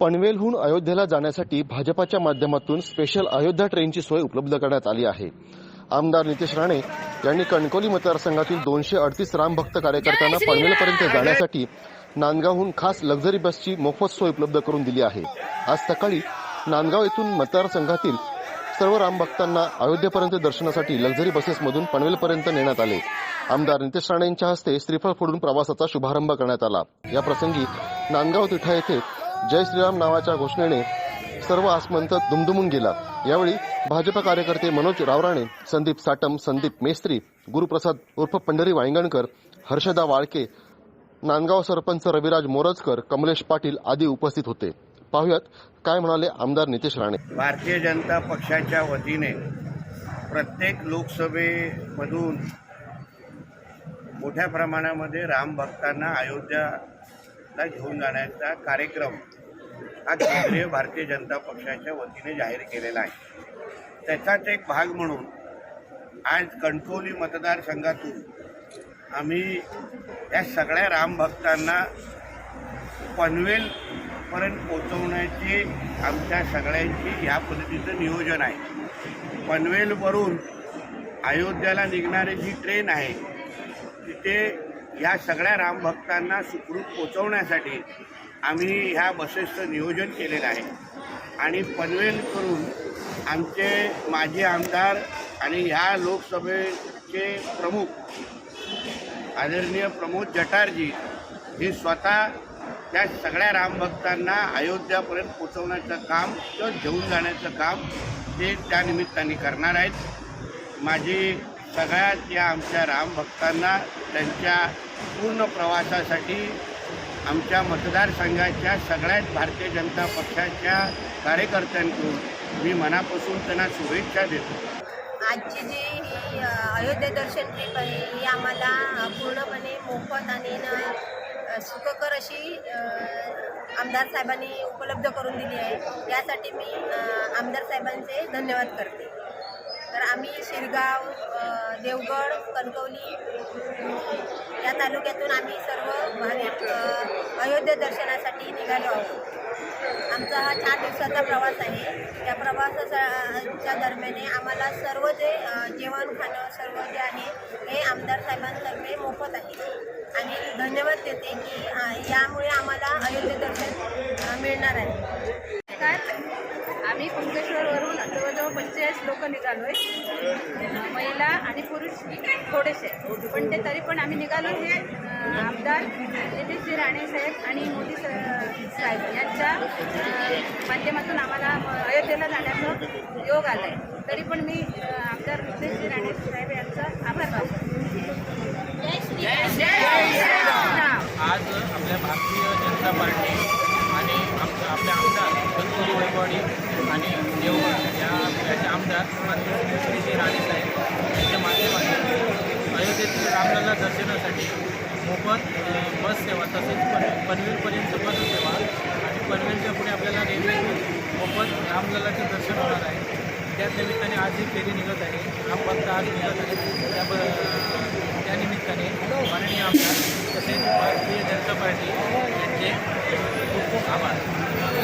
पनवेलहून अयोध्येला जाण्यासाठी भाजपाच्या माध्यमातून स्पेशल अयोध्या ट्रेनची सोय उपलब्ध करण्यात आली आहे. आमदार नितेश राणे यांनी कणकवली मतदारसंघातील दोनशे अडतीस रामभक्त कार्यकर्त्यांना पनवेलपर्यंत जाण्यासाठी नांदगावहून खास लक्झरी बसची मोफत सोय उपलब्ध करून दिली आहे. आज सकाळी नांदगाव येथून मतदारसंघातील सर्व रामभक्तांना अयोध्येपर्यंत दर्शनासाठी लक्झरी बसेसमधून पनवेलपर्यंत नेण्यात आले. आमदार नितेश राणे यांच्या हस्ते श्रीफळ फोडून प्रवासाचा शुभारंभ करण्यात आला. या प्रसंगी नांदगाव तिठा येथे जय श्रीराम नावाच्या घोषणेने सर्व आसमंत दुमदुमून गेला. यावेळी भाजप कार्यकर्ते मनोज रावराणे संदीप साटम संदीप मेस्त्री गुरुप्रसाद उर्फ पंढरी वायंगणकर हर्षदा वाळके नांदगाव सरपंच रविराज मोरजकर कमलेश पाटील आदी उपस्थित होते. पाहुयात काय म्हणाले आमदार नितेश राणे. भारतीय जनता पक्षाच्या वतीने प्रत्येक लोकसभेमधून मोठ्या प्रमाणामध्ये राम भक्तांना अयोध्या अयोध्याला घेऊन जाण्याचा कार्यक्रम हा केंद्रीय भारतीय जनता पक्षाच्या वतीने जाहीर केलेला आहे. त्याचाच एक भाग म्हणून आज कणकवली मतदारसंघातून आम्ही या सगळ्या रामभक्तांना पनवेलपर्यंत पोचवण्याची आमच्या सगळ्यांची या पद्धतीचं नियोजन आहे. पनवेलवरून अयोध्याला निघणारी जी ट्रेन आहे तिथे या सगळ्या रामभक्तांना सुखरूप पोचवण्यासाठी आम्ही ह्या बसेसचं नियोजन केलेलं आहे. आणि पनवेल करून आमचे माजी आमदार आणि ह्या लोकसभेचे प्रमुख आदरणीय प्रमोद जटारजी हे स्वतः त्या सगळ्या रामभक्तांना अयोध्यापर्यंत पोचवण्याचं काम किंवा घेऊन जाण्याचं काम ते त्यानिमित्ताने करणार आहेत. माझी सगळ्यात या आमच्या रामभक्तांना त्यांच्या पूर्ण प्रवासासाठी आमच्या मतदारसंघाच्या सगळ्यात भारतीय जनता पक्षाच्या कार्यकर्त्यांकडून मी मनापासून त्यांना शुभेच्छा देतो. आजची जी ही अयोध्या दर्शन ट्रीप आहे ही आम्हाला पूर्णपणे मोफत आणि न सुखकर अशी आमदार साहेबांनी उपलब्ध करून दिली आहे. यासाठी मी आमदार साहेबांचे धन्यवाद करते. तर आम्ही शिरगाव देवगड कणकवली या तालुक्यातून आम्ही सर्व भाविक अयोध्या दर्शनासाठी निघालो आहोत. आमचा हा चार दिवसाचा प्रवास आहे. त्या प्रवासाच्या दरम्याने आम्हाला सर्व जे जेवण खाणं सर्व जे आहे हे आमदार साहेबांतर्फे मोफत आहे. आणि धन्यवाद देते की यामुळे आम्हाला अयोध्या दर्शन मिळणार आहे. पंचेचाळीस लोक निघालो आहे. महिला आणि पुरुष थोडेसे. पण ते तरी पण आम्ही निघालो हे आमदार नितीशजी राणे साहेब आणि मोदी साहेब यांच्या माध्यमातून आम्हाला अयोध्येला जाण्याचा योग आला आहे तरी पण मी आमदार नितीशजी राणे साहेब यांचा आभार मानतो आज आपल्या भारतीय जनता पार्टी आणि आमचं आपले आमदार कणकवली आणि देवगड या याचे आमदार माननीय श्री राणे साहेब यांच्या माध्यमातून अयोध्येतील रामलला दर्शनासाठी मोफत बस सेवा तसेच पन पनवेलपर्यंत बस सेवा आणि पनवेलच्या पुढे आपल्याला रेल्वे मोफत रामललाचे दर्शन होणार आहे. त्या निमित्ताने आज ही फेरी निघत आहे. हा पत्ता आज निघत आहे. त्या त्यानिमित्ताने त्या निमित्ताने माननीय आमदार तसेच भारतीय जनता पार्टी यांचे खूप खूप आभार.